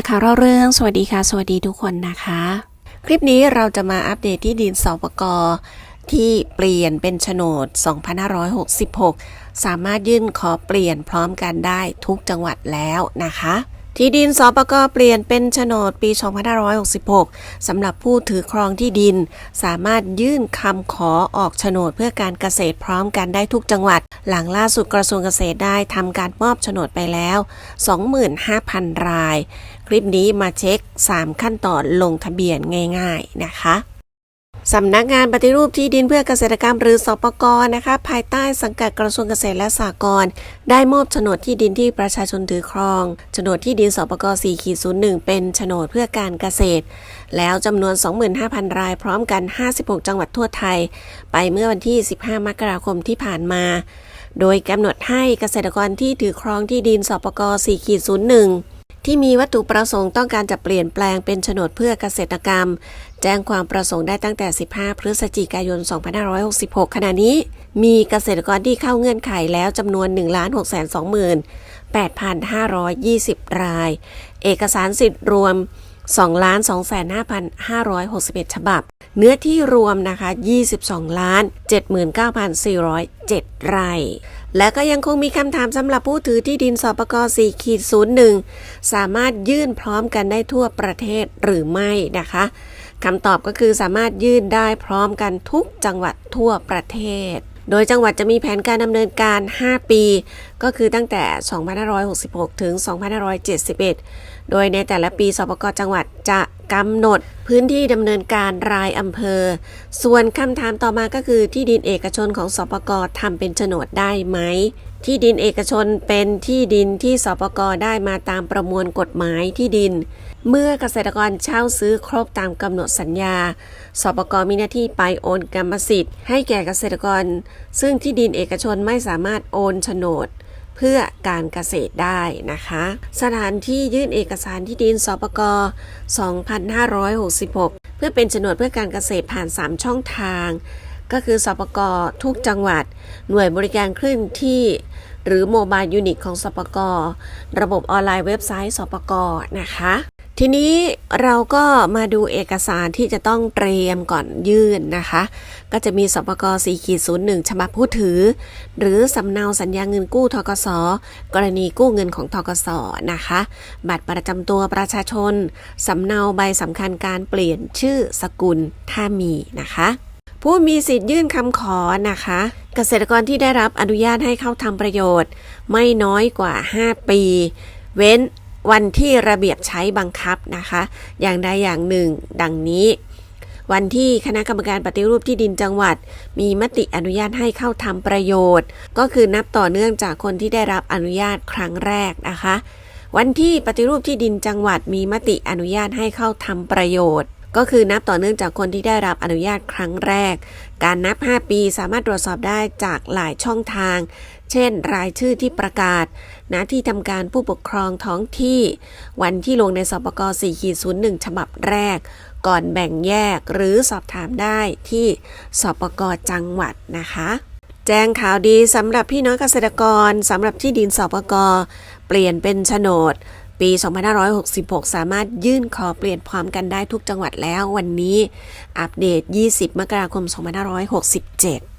ร์ข่าวเล่าเรื่อง สวัสดีค่ะ สวัสดีทุกคนนะคะ คลิปนี้เราจะมาอัปเดตที่ดินสปกที่เปลี่ยนเป็นโฉนด 2566 สามารถยื่นขอเปลี่ยนพร้อมกันได้ทุกจังหวัดแล้วนะคะ ที่ดินสปกเปลี่ยนเป็นโฉนดปี 2566 สำหรับผู้ถือครองที่ดิน สามารถยื่นคำขอออกโฉนดเพื่อการเกษตรพร้อมกันได้ทุกจังหวัด หลังล่าสุดกระทรวงเกษตรได้ทำการมอบโฉนดไปแล้ว 25,000 ราย คลิปนี้มาเช็ค 3 ขั้นตอนลงทะเบียนง่าย ๆ นะคะ สำนักงานปฏิรูปที่ดินเพื่อเกษตรกรรมหรือสปกรนะคะ ภายใต้สังกัดกระทรวงเกษตรและสหกรณ์ได้มอบโฉนดที่ดินที่ประชาชนถือครองโฉนดที่ดินสปกร4ขีด01 เป็นโฉนดเพื่อการเกษตร แล้วจำนวน 25,000 รายพร้อมกัน 56 จังหวัดทั่วไทย ไปเมื่อวันที่ 15 มกราคมที่ผ่านมา โดยกำหนดให้เกษตรกรที่ถือครองที่ดินสปกร4ขีด01 ที่มีวัตถุประสงค์ต้องการจะเปลี่ยนแปลงเป็นโฉนดเพื่อเกษตรกรรม แจ้งความประสงค์ได้ตั้งแต่ 15 พฤศจิกายน 2566 ขณะนี้ มีเกษตรกรที่เข้าเงื่อนไขแล้วจำนวน 1 6 2 8,520 ราย เอกสารสิทธิ์รวม2 255,561 ฉบับ เนื้อที่รวมนะคะ 22 ล้าน 79,407 ไร่ และก็ยังคงมีคำถามสำหรับผู้ถือที่ดินสปก4ขีด01 สามารถยื่นพร้อมกันได้ทั่วประเทศหรือไม่นะคะคำตอบก็คือสามารถยื่นได้พร้อมกันทุกจังหวัดทั่วประเทศ โดยจังหวัดจะมีแผนการดำเนินการ 5 ปี ก็คือตั้งแต่ 2566 ถึง 2571 โดยในแต่ละปีสปกจังหวัดจะ กำหนดพื้นที่ดำเนินการรายอำเภอ ส่วนคำถามต่อมาก็คือที่ดินเอกชนของสปกทำเป็นโฉนดได้ไหม ที่ดินเอกชนเป็นที่ดินที่สปกได้มาตามประมวลกฎหมายที่ดิน เมื่อเกษตรกรเช่าซื้อครบตามกำหนดสัญญา สปกมีหน้าที่ไปโอนกรรมสิทธิ์ ให้แก่เกษตรกร ซึ่งที่ดินเอกชนไม่สามารถโอนโฉนด เพื่อการเกษตรได้นะคะ สถานที่ยื่นเอกสารที่ดินสปก2566 เพื่อเป็นโฉนดเพื่อการเกษตรผ่าน 3 ช่องทาง ก็คือสปกทุกจังหวัด หน่วยบริการคลื่นที่หรือโมบายยูนิตของสปกระบบออนไลน์เว็บไซต์สปกนะคะ ทีนี้เราก็มาดูเอกสารที่จะต้องเตรียมก่อนยื่นนะคะ ก็จะมีสปก4ขีด01 ฉบับผู้ถือ หรือสำเนาสัญญาเงินกู้ทกส กรณีกู้เงินของทกสนะคะ บัตรประจำตัวประชาชน สำเนาใบสำคัญการเปลี่ยนชื่อสกุลถ้ามีนะคะผู้มีสิทธิ์ยื่นคำขอนะคะ เกษตรกรที่ได้รับอนุญาตให้เข้าทำประโยชน์ ไม่น้อยกว่า 5 ปี เว้น วันที่ระเบียบใช้บังคับนะคะ อย่างใดอย่างหนึ่ง ดังนี้ วันที่คณะกรรมการปฏิรูปที่ดินจังหวัด มีมติอนุญาตให้เข้าทำประโยชน์ ก็คือนับต่อเนื่องจากคนที่ได้รับอนุญาตครั้งแรกนะคะ วันที่ปฏิรูปที่ดินจังหวัดมีมติอนุญาตให้เข้าทำประโยชน์ ก็คือนับต่อเนื่องจากคนที่ได้รับอนุญาตครั้งแรก การนับ 5 ปีสามารถตรวจสอบได้จากหลายช่องทาง เช่น รายชื่อที่ประกาศณที่ทำการผู้ปกครองท้องที่ วันที่ลงในสปก4ขีด01 ฉบับแรก ก่อนแบ่งแยกหรือสอบถามได้ที่สปกจังหวัดนะคะแจ้งข่าวดีสำหรับพี่น้องเกษตรกรสำหรับที่ดินสปกเปลี่ยนเป็นโฉนด ปี 2566 สามารถยื่นขอเปลี่ยนพร้อมกันได้ทุกจังหวัดแล้ววันนี้ อัปเดต 20 มกราคม 2567